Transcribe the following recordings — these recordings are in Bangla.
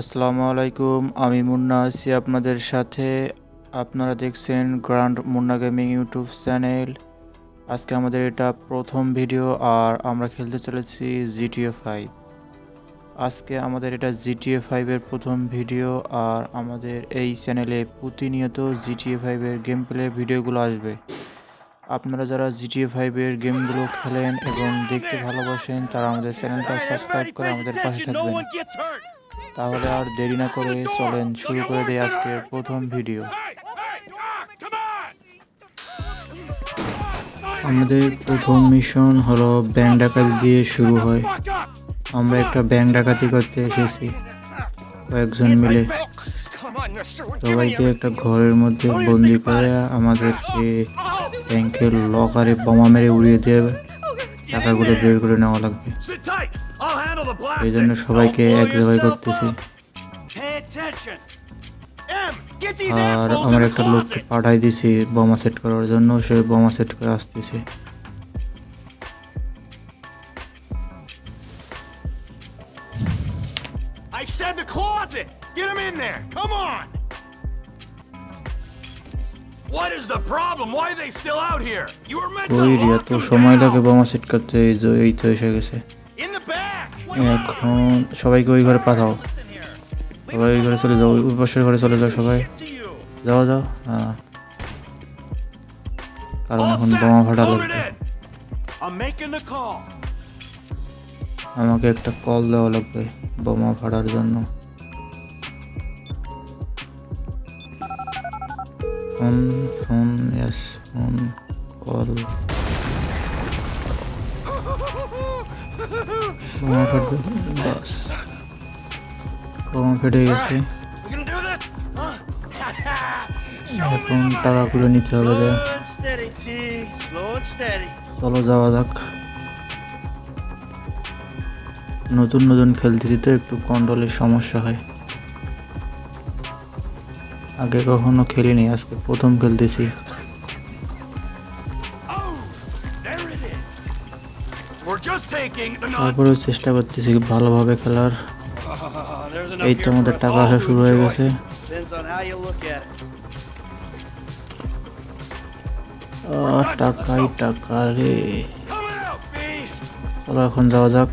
আসসালামু আলাইকুম, আমি মুন্না আছি আপনাদের সাথে। আপনারা দেখছেন grand Munna gaming YouTube channel. আজকে আমাদের এটা প্রথম ভিডিও আর আমরা খেলতে চলেছি জিটিএ ফাইভ। আজকে আমাদের এটা জিটিএ ফাইভের প্রথম ভিডিও আর আমাদের এই চ্যানেলে প্রতিনিয়ত জিটিএ ফাইভের গেম প্লে ভিডিওগুলো আসবে। আপনারা যারা জিটিএ ফাইভের গেমগুলো খেলেন এবং দেখতে ভালোবাসেন, তারা আমাদের চ্যানেলটা সাবস্ক্রাইব করে আমাদের পাশে থাকবেন। তাহলে আর দেরি না করে চলেন শুরু করে দেই আজকের প্রথম ভিডিও। আমাদের প্রথম মিশন হলো ব্যাংক ডাকাতি দিয়ে শুরু হয়। আমরা একটা ব্যাংক ডাকাতি করতে এসেছি, কয়েকজন মিলে। সবাইকে একটা ঘরের মধ্যে বন্দি করে আমাদেরকে ব্যাংকের লকারে বোমা মেরে উড়িয়ে দিয়ে টাকাগুলো বের করে নেওয়া লাগবে এই জন্য সবাইকে এক জায়গায় করতেছি আর আমার একটা লোককে পাঠাই দিছি বোমা সেট করার জন্য, সে বোমা সেট করে আসতেছে I said the closet! Get him in there! Come on! সময় লাগে. বোমা সেট করতে এই যে এই তো এসে গেছে। In the back! এখন সবাইকে ওই ঘরে পাঠাও। সবাই ওই ঘরে চলে যাও ওই পাশের ঘরে চলে যাও সবাই। যাও যাও। হ্যাঁ। কারণ এখন বোমা ফাটা লাগবে. আমাকে একটা কল দেওয়া লাগবে বোমা ফাটার জন্য। Phone phone yes phone call বোমা ফাটবে বাস বোমা ফেটে গেছে? এখন টাকাগুলো নিতে হবে. চলো যাওয়া যাক নতুন নতুন খেলতেছি তো একটু কন্ট্রোলের সমস্যা হয় আগে কখনো খেলিনি, আজকে প্রথম খেলতেছি। তারপরেও চেষ্টা করতেছি ভালোভাবে খেলার। এই তো আমাদের টাকা আসা শুরু হয়ে গেছে। টাকাই টাকা রে। এখন যাওয়া যাক।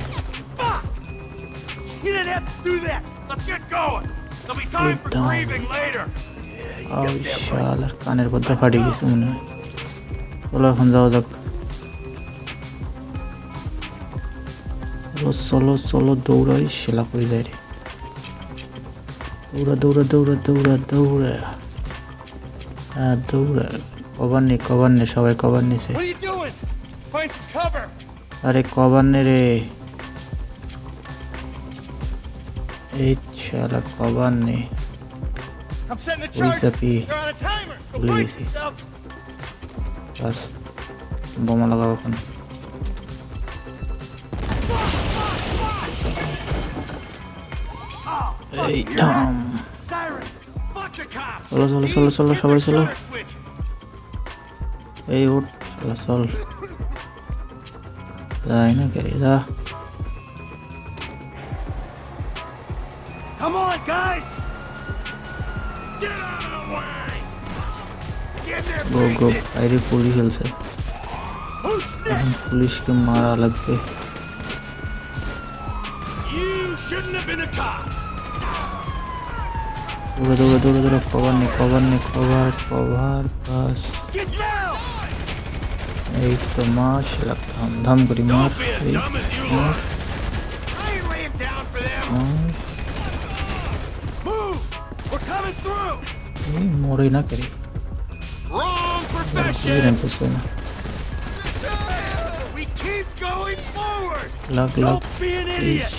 do that. Let's get going. There'll be time for grieving later. ওই কানের পর্দা ফাটে গেছে মনে হয়। চলো এখন যাওয়া যাক। চলো চলো চলো দৌড়াই সেলা করে যায় রে। দৌড়া দৌড়া দৌড়া দৌড়া দৌড়া। হ্যাঁ দৌড়া। কভার নেই কভার নেই সবাই কভার নিছে. আরে কভার নে রে। You're on a timer. So ভুলে brace গেছি yourself. বাস বোমা লাগাও এখন এই Dam Siren. Fuck the cops. চলো চলো চলো চলো সবাই চলো Siren switch. এই উঠ চলো চল যাই না কেরে যা Get there, go go bitches. বাইরে পুলিশ খেলছে Who's this? এখন পুলিশকে মারা লাগবে You shouldn't have been a cop. দৌড়ে দৌড়ে দৌড়ে দৌড়ে কভার নেই কভার নেই কভার কভার বাস Get down. এই Wrong profession. We keep going forward! লাগ লাগ Don't be an idiot!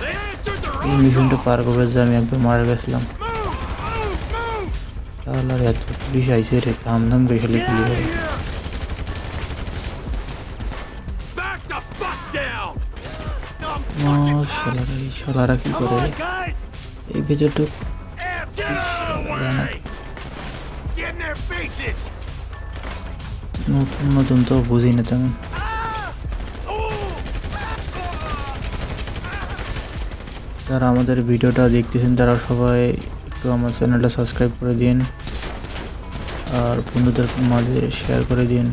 They answered their এই own মিশনটা! পার করে যে আমি একবার মারা গেছিলাম! তাহলে এত পুলিশ আইসে রে কাম ধাম করে খালি Get গুলি out of করে here! Back the fuck down! I'm fucking শালারা এই শালারা কি করে! এই ভেতরটা নতুন তো বুঝি না তেমন! যারা আমাদের ভিডিওটা দেখতেছেন, তারা সবাই একটু আমার চ্যানেলটা সাবস্ক্রাইব করে দিন। আর বন্ধুদের মাঝে শেয়ার করে দিন।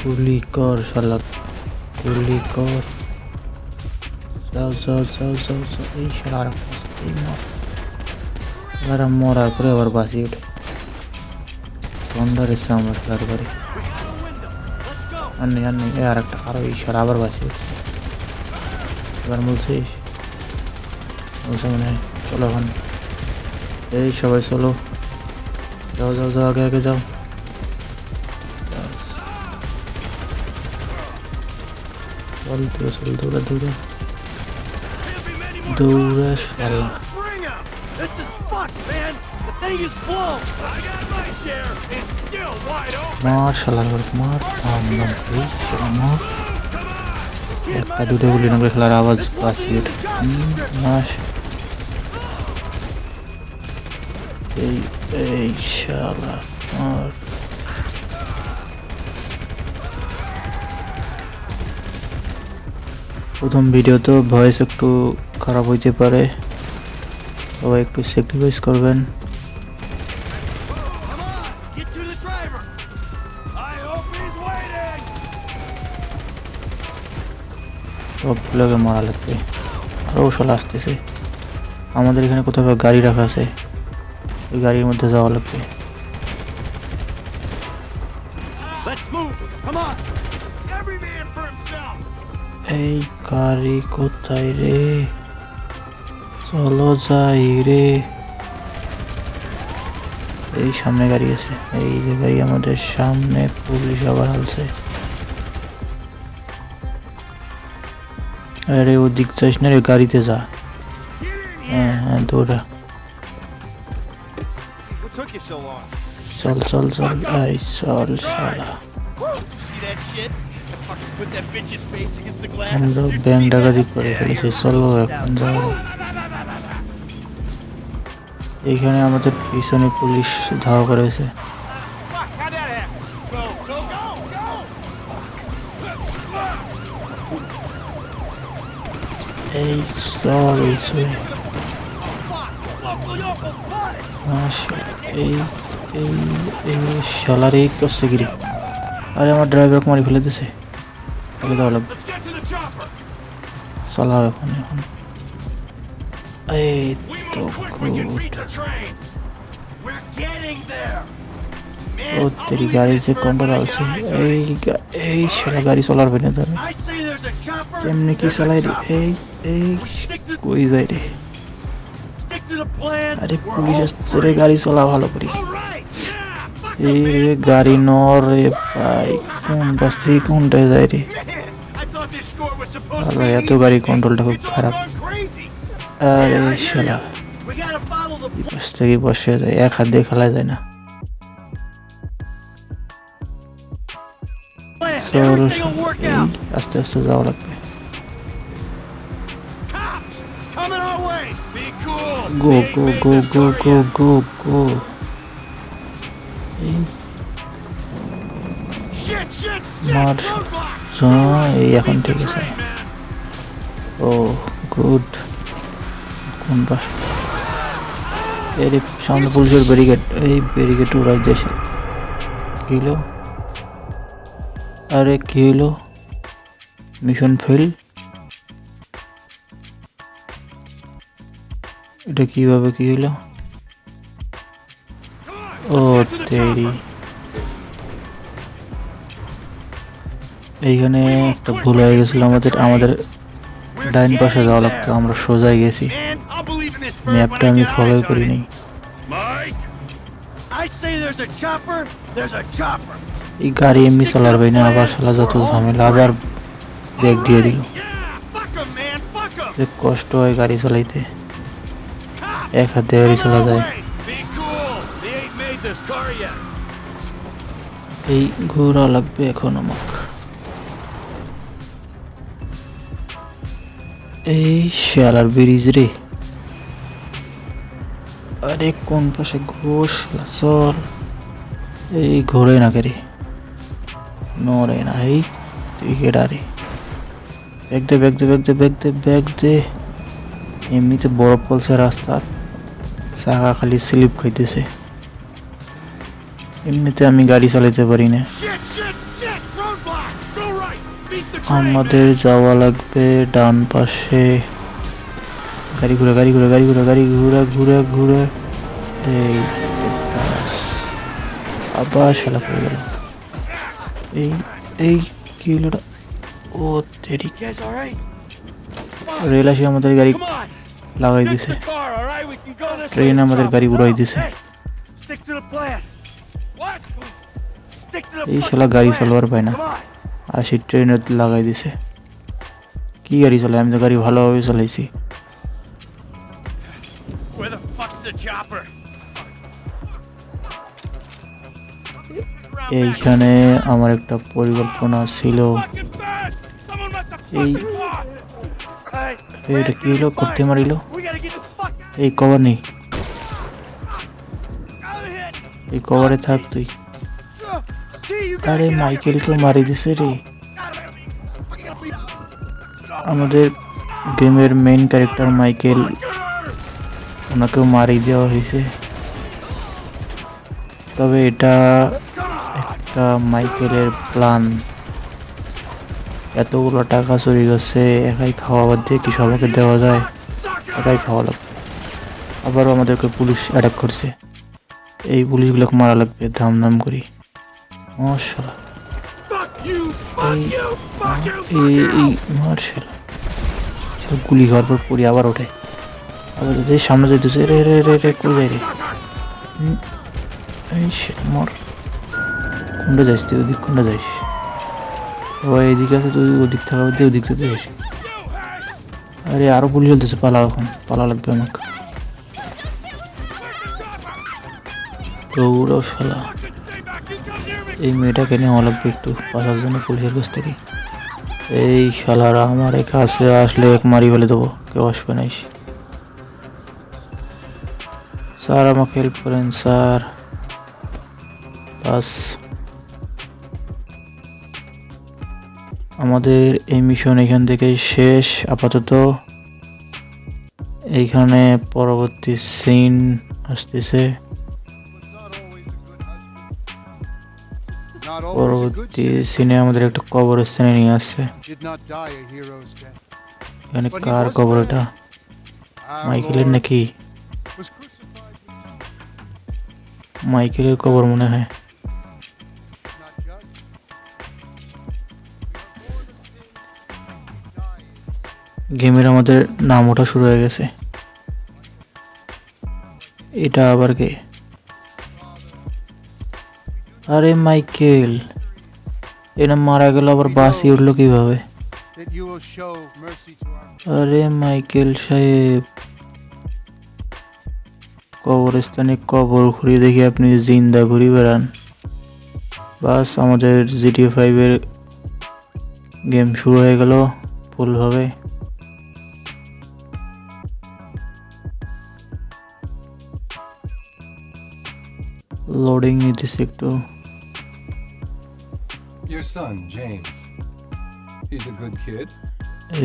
গুলি কর শালা গুলি কর যাও যাও যাও যাও। এই শালা আর এই মর। এবার মরার পরে আবার বাসি উঠে সন্ধ্যার এসে আমার শালার বাড়ি আর নেই আর নেই আর একটা, আরও এই শালা আবার বাসি উঠছে এবার বলছিস বলছে মনে চলো এখন। এই সবাই চলো। যাও যাও যাও, আগে আগে যাও। চল দৌড়ে চল দৌড়ে দৌড়ে Can't be many more দৌড়ে times. শালা Bring 'em! This is fucked, man! The thing is blown! I got my share! It's still wide open! মার শালার ঘরে মার আম নাম এই শালা মার একটা দুটো গুলি নামলে খেলার আওয়াজ বাসি ওঠে হুম, মাস এই এই শালা মার প্রথম ভিডিও তো ভয়েস একটু খারাপ হইতে পারে সবাই একটু স্যাক্রিফাইস করবেন! সবগুলোকে মারা লাগবে আরও শালা আসতেছে আমাদের এখানে কোথাও গাড়ি রাখা আছে ওই গাড়ির মধ্যে যাওয়া লাগবে Let's move! Come on! এই গাড়ি কোথায় রে? চলো যাই রে। এই সামনে গাড়ি আছে। এই যে গাড়ি আমাদের সামনে, পুলিশ আবার হালছে। আরে, ওদিক যাইস না রে, গাড়িতে যা! হ্যাঁ হ্যাঁ দৌড়া? চল চল চল। এই, চল, শালা। আমরা ব্যাংক ডাকাতি করে ফেলেছি চলো এখন যাও এইখানে আমাদের পিছনে পুলিশ ধাওয়া করেছে! এই চল এই এই এই শালার এই করছে গিরি আরে আমার ড্রাইভার মারি ফেলে দিছে। The chopper! চালাও এখন এখন এই তো গুড! ও তেরি গাড়ির যে কন্ট্রোল আছে এই এই শালা গাড়ি চলার বেনে যাবে! কেমনে কি চালাই রে. এই এই কই যায় রে! আরে পুলিশ আসছে রে গাড়ি চলা ভালো করি এই রে! গাড়ি নর রে ভাই কোন রাস্তা থেকে কোনটায় যায় রে আরে এত. গাড়ি কন্ট্রোলটা খুব খারাপ. আরে শালা পাশ থেকে বসে যায় এক হাত দিয়ে খেলা যায় না! আস্তে আস্তে যাওয়া লাগবে Cops, coming our way. Be cool! গো মার। এই এখন ঠিক আছে। Oh good. কোন পাশ? এই রে, সামনে পুলিশের ব্যারিকেড এই ব্যারিকেড উড়াই দিয়েছে কি হলো আরে কি হলো মিশন ফেল এটা কীভাবে কি হলো তেরি! এইখানে একটা ভুল হয়ে গেছিল আমাদের আমাদের ডাইন পাশে যাওয়া. লাগতো আমরা সোজাই গেছি ম্যাপটা আমি ফলো eyes on করি it. নাই Mike! I say there's a chopper, there's a chopper. এই গাড়ি এমনি চালার ভাই না আবার শালা যত ঝামেলা আবার ব্রেক দিয়ে দিল কষ্ট হয় গাড়ি চালাইতে! এক হাতে গাড়ি চালা যায় এই ঘোরা লাগবে এখন আমাকে। এই শালার ব্রিজ রে। আরে, কোন পাশে ঘোষ? এই ঘোরে না কে রে? নড়ে না। এই তুই কেডা রে? ব্যাগ দে ব্যাগ দে ব্যাগ দে ব্যাগ দে ব্যাগ দে। এমনিতে বরফ পলছে রাস্তা চাকা খালি স্লিপ খাইতেছে। এমনিতে আমি গাড়ি চালাইতে পারি না! আমাদের যাওয়া লাগবে ডান পাশে। গাড়ি ঘুরে গাড়ি ঘুরে গাড়ি ঘুরে গাড়ি ঘুরে ঘুরে ঘুরে। এই আবার শালা পড়ে গেল। এই এই কি হলো ও তেরি? রেল আসি আমাদের গাড়ি লাগাই দিছে. ট্রেন আমাদের গাড়ি উড়াই দিছে। এই শালা গাড়ি চলবার পায় না। আর সে ট্রেনের লাগাই দিছে। কি গাড়ি চলে আমি তো গাড়ি ভালোভাবে চলাইছি। এইখানে আমার একটা পরিকল্পনা ছিল। এই এটা কি হলো? করতে মারিল? এই কভার নেই। এই কভারে থাক তুই। আরে out of মারি দিছে রে। আমাদের গেমের মেইন ক্যারেক্টার মাইকেল, ওনাকেও মারি দেওয়া হয়েছে। তবে এটা একটা মাইকেলের প্ল্যান এতগুলো টাকা চুরি করছে, একাই খাওয়া বাদ দিয়ে কি সবাইকে দেওয়া যায়, একাই খাওয়া লাগবে। আবারও আমাদেরকে পুলিশ অ্যাটাক করছে। এই পুলিশগুলোকে মারা লাগবে ধাম ধাম করি। মশলা এই এই মার্শাল গুলি খাওয়ার পর পড়ি আবার ওঠে। আবার যদি সামনে যেতেছে রে রে রে রে কই যাই রে? এই shit, মর। কোনটা যাইস তুই ওদিক কোনটা যাইস? ও এদিকে আছে তুই ওদিক থাকা দিয়ে ওদিক থেকে যাইস আরে আরও পুলিশ চলতেছে পালা এখন। পালা লাগবে আমাকে। দৌড়াও শালা। এই মেয়েটাকে নেওয়া লাগবে একটু বাঁচার জন্য পুলিশের কাছ থেকে। এই শালারা, আমার কাছে আসলে এক মারি ফেলে দেবো, কেউ আসবে না স্যার, আমাকে হেল্প করেন, স্যার। বাস। আমাদের এই মিশন এখান থেকে শেষ, আপাতত। এইখানে পরবর্তী সিন আসতেছে। পরবর্তী. সিনে আমাদের একটা কবরস্থানে নিয়ে আসছে. এখানে কার কবর এটা মাইকেলের নাকি মাইকেলের কবর মনে হয়. গেমের আমাদের নাম ওঠা শুরু হয়ে গেছে এটা আবার কে আরে মাইকেল এটা মারা গেল আবার বাসি উঠল কীভাবে? আরে মাইকেল সাহেব কবরস্থানে কবর ঘুরিয়ে দেখি আপনি জিন্দা ঘুরি বেড়ান। বাস আমাদের জিটিএ ফাইভের গেম শুরু হয়ে গেল ফুলভাবে লোডিং নিতেছে একটু। Your son, James. He's a good kid.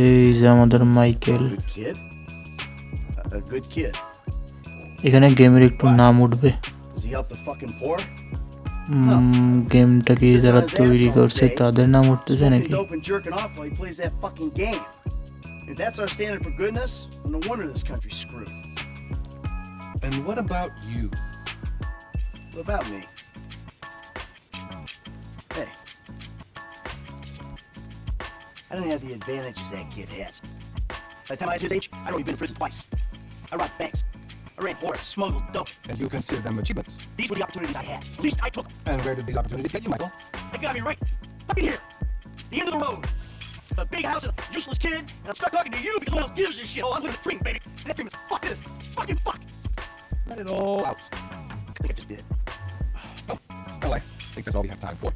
এই যে আমাদের Michael Good kid. A, a good kid. এখানে গেমের একটু নাম উঠবে Does he help the fucking poor? উম, গেমটাকে যারা তৈরি করছে তাদের নাম উঠতেছে Smoking নাকি dope and jerking off while he plays that fucking game. If that's our standard for goodness, then no wonder this country's screwed. And what about you? What about me? I don't have the advantages that kid has. By the time I was his age, I'd already been in prison twice. I robbed banks. I ran whores, smuggled dope. And you consider them achievements. These were the opportunities I had. At least I took them. And where did these opportunities get you, Michael? They got me right fucking here. The end of the road. A big house and a useless kid, and I'm stuck talking to you because no one else gives a shit. Oh, I'm living a dream, baby. And that dream is fuck this. Fucking fucked. Let it all out. I think I just did. Oh, well, I think that's all we have time for.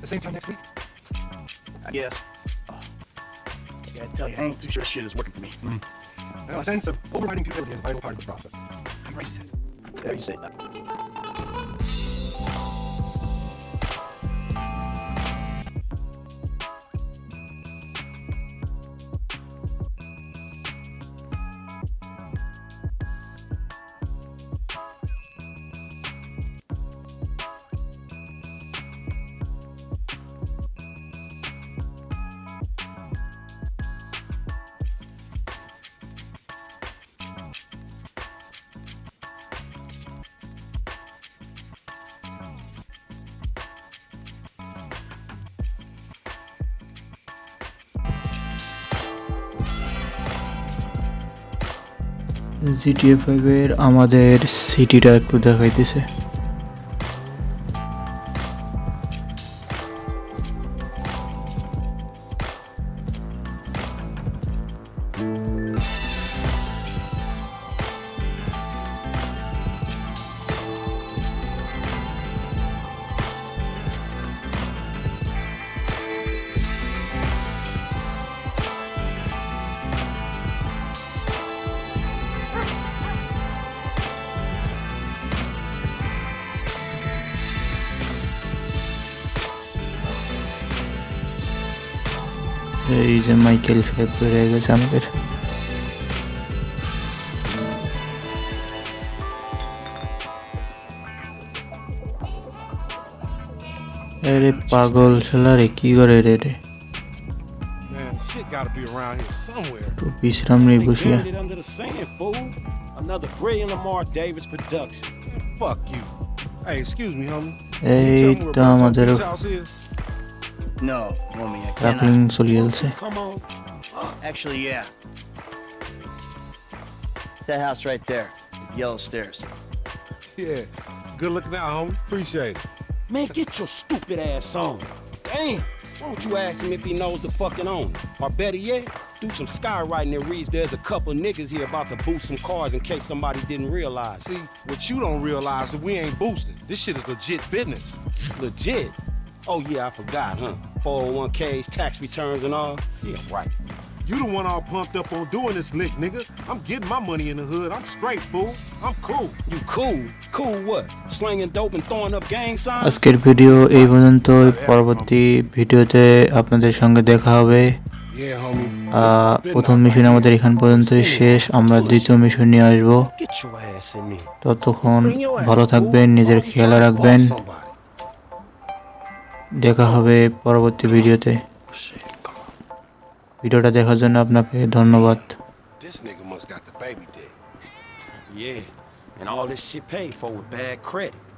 The same time next week? I guess. I tell you, I ain't too sure shit is working for me. Mm. Well, a sense of overriding futility is a vital part of the process. Embrace it. There you say that. GTA ফাইভের আমাদের সিটিটা একটু দেখাইতেছে। এই যে মাইকেল ফেব বেড়ে গেছে আমাদের আরে পাগল শালারে কি করে রে রে. একটু বিশ্রাম নেই বসিয়া buried it under the sand, fool. Another brilliant Lamar Davis production. Fuck you. Hey, excuse me, homie. এই Tell me where তো আমাদের? No, homie. I cannot. Actually, yeah. That house right there, the yellow stairs. Yeah. Good looking out, homie. Appreciate it. Man, get your stupid ass on. Damn. Why don't you ask him if he knows the fucking owner? Or better yet, do some skywriting that reads there's a couple niggas here about to boost some cars in case somebody didn't realize. See, what you don't realize is we ain't boosting. This shit is legit business. Legit. Oh yeah, I forgot, huh? 401ks, tax returns and all. Yeah, right. You the one all pumped up on doing this lick, nigga. I'm getting my money in the hood. I'm straight, fool. I'm cool. You cool? Cool what? Slinging dope and throwing up gang signs? আজকের ভিডিও এই পর্যন্তই পরবর্তী ভিডিওতে আপনাদের সঙ্গে দেখা হবে প্রথম মিশন আমাদের এখান পর্যন্তই শেষ আমরা দ্বিতীয় মিশন নিয়ে আসব. ততক্ষণ ভালো থাকবেন নিজের খেয়াল রাখবেন দেখা হবে পরবর্তী ভিডিওতে ভিডিওটা দেখার জন্য আপনাকে ধন্যবাদ. Yeah, and all this shit paid for with bad credit.